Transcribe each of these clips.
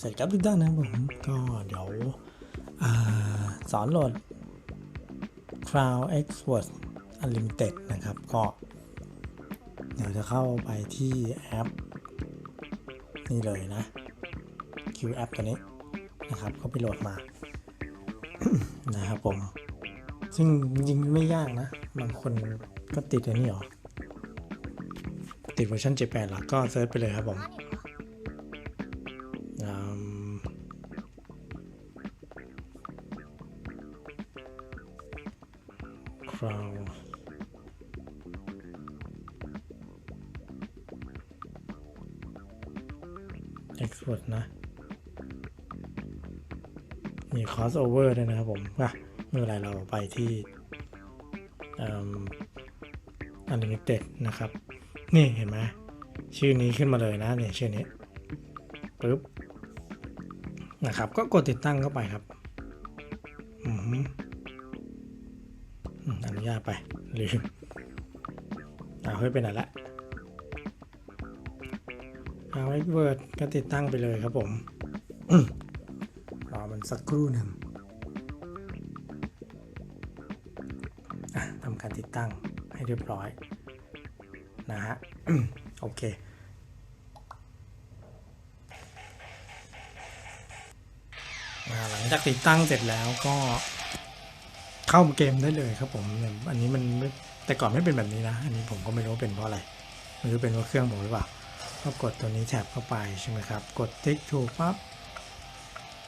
สวัสดีครับทุกท่านนะครับผมก็เดี๋ยวอสอนโหลด Cloud X Word Unlimited นะครับ ก็ เดี๋ยวจะเข้าไปที่แอป นี่เลยนะ Q App ตัวนี้นะครับ ก็ไปโหลดมา นะครับผม ซึ่งจริงๆไม่ยากนะ บางคนก็ติดอันนี้หรอ ติดเวอร์ชัน7.8แล้วก็เซิร์ชไปเลยครับผม Crown Export นะ มี crossover ด้วยนะครับผมว่าเมื่อไรเราไปที่อืม Unlimited นะครับ นี่เห็นไหมชื่อนี้ขึ้นมาเลยนะเนี่ยชื่อนี้ปึ๊บนะครับ ก็กดติดตั้งเข้าไปครับ อือหืออืม อนุญาตไปลืมเอาให้เป็นไหนละเอาไว้เวิร์ดก็ติดตั้งไปเลยครับผมรอมันสักครู่หนึ่งทำการติดตั้งให้เรียบร้อยนะฮะโอเคหลังจากติดตั้งเสร็จแล้วก็ เข้าเกมได้เลยครับผมอันนี้มันแต่ก่อนไม่เป็นแบบนี้นะ อันนี้ผมก็ไม่รู้เป็นเพราะอะไรไม่รู้เป็นเพราะเครื่องผมหรือเปล่าก็กดตัวนี้แท็บเข้าไปใช่ไหมครับ กดติ๊กถูกปั๊บ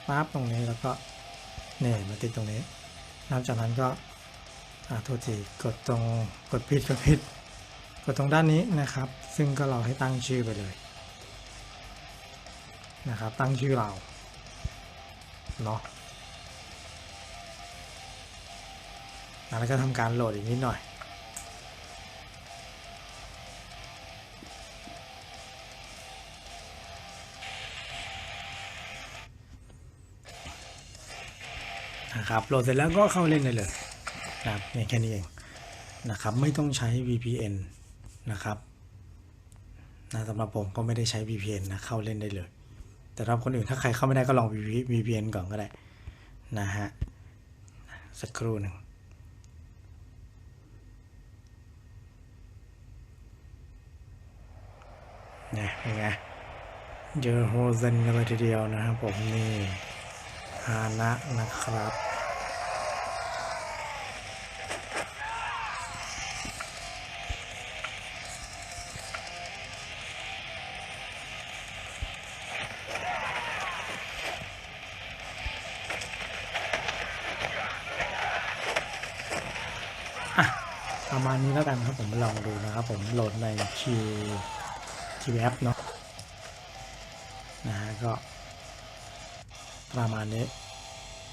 ปั๊บตรงนี้แล้วก็เนี่ยมาติ๊กตรงนี้หลังจากนั้นก็อ่าโทษทีกดตรงกดผิดกดผิดกดตรงด้านนี้นะครับ ซึ่งก็เราให้ตั้งชื่อไปเลยนะครับ ตั้งชื่อเราเนาะ แล้วก็ทำการโหลดอีกนิดหน่อย นะครับ โหลดเสร็จแล้วก็เข้าเล่นได้เลยนะครับแค่นี้เองนะครับ ไม่ต้องใช้ VPN นะครับนะสำหรับผมก็ไม่ได้ใช้ VPN นะ เข้าเล่นได้เลย แต่ถ้าคนอื่นถ้าใครเข้าไม่ได้ก็ลอง VPN ก่อนก็ได้นะฮะสักครู่หนึ่ง นี่ยเป็นไงเจอโฮเซนกันเลยทีเดียวนะครับผมนี่ฮานะนะครับประมาณนี้แล้วกันครับผมลองดูนะครับผมโหลดในคิว คิวแอปเนาะนะฮะก็ประมาณนี้